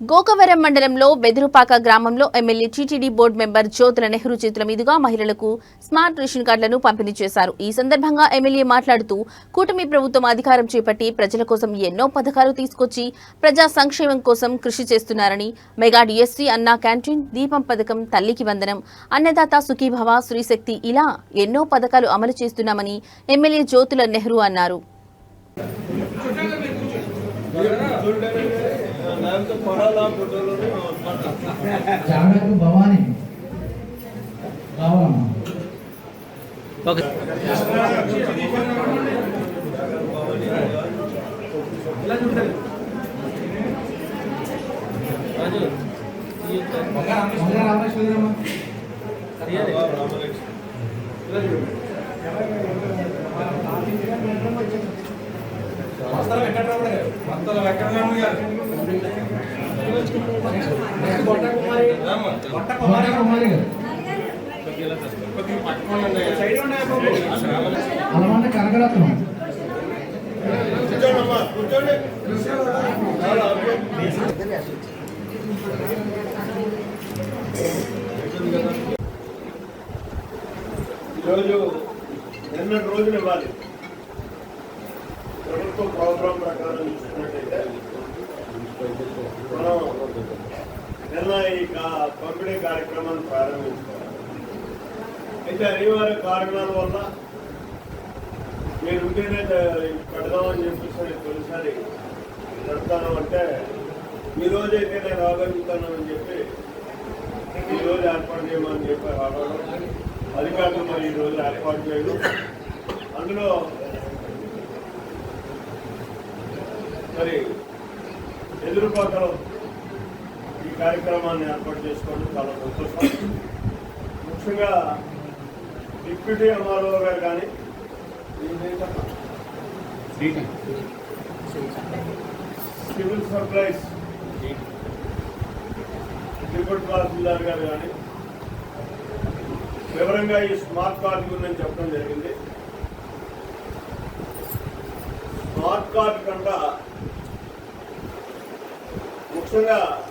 గోకవరం మండలంలో బెదురుపాక గ్రామంలో MLA TTD board member Jyothula Nehru చేతుల మీదుగా మహిళలకు స్మార్ట్ రేషన్ కార్డులను పంపిణీ చేశారు. ఈ సందర్భంగా ఎమ్మెల్యే మాట్లాడుతూ కూటమి ప్రభుత్వం అధికారం చేపట్టి ప్రజల కోసం ఎన్నో పథకాలు తీసుకొచ్చి ప్రజా సంక్షేమం కోసం కృషి చేస్తున్నారని మెగా డిఎస్సీ అన్నా క్యాంటీన్ దీపం పథకం తల్లికి వందనం అన్నదాత సుఖీభవ శ్రీశక్తి ఇలా ఎన్నో పథకాలు అమలు చేస్తున్నామని ఎమ్మెల్యే జ్యోతుల నెహ్రూ అన్నారు. జాడకు భవాని రావాలమ్మా ఓకే మంగళ రామేశ్వరమ్మ కొట్ట కుమారి గారు. అలమంట కనకరత్నం ఈరోజు నిన్నటి రోజున ఇవ్వాలి. ప్రభుత్వ ప్రోగ్రాం ప్రకారం చూసుకున్నట్టయితే మనం నిన్న ఈ పంపిణీ కార్యక్రమాన్ని ప్రారంభించుకోవాలి. అయితే అనివార్య కారణాల వల్ల మీరు ఉంటేనే పెడదామని చెప్పేసి తొలిసారి పెడతాను అంటే ఈ రోజు అయితే నేను రాగలుగుతానని చెప్పి ఈ రోజు ఏర్పాటు చేయమని చెప్పి రావడం అధికారులు మరి ఈ రోజు ఏర్పాటు చేయడం అందులో మరి ఎదురుపాకలో ఈ కార్యక్రమాన్ని ఏర్పాటు చేసుకోవడం చాలా సంతోషం. ముఖ్యంగా డిప్యూటీ ఎంఆర్ఓ గారు కానీ సివిల్ సప్లైస్ డిప్యూటీ తహసీల్దార్ గారు కానీ వివరంగా ఈ స్మార్ట్ కార్డు గురించి చెప్పడం జరిగింది. స్మార్ట్ కార్డు కంట ముఖ్యంగా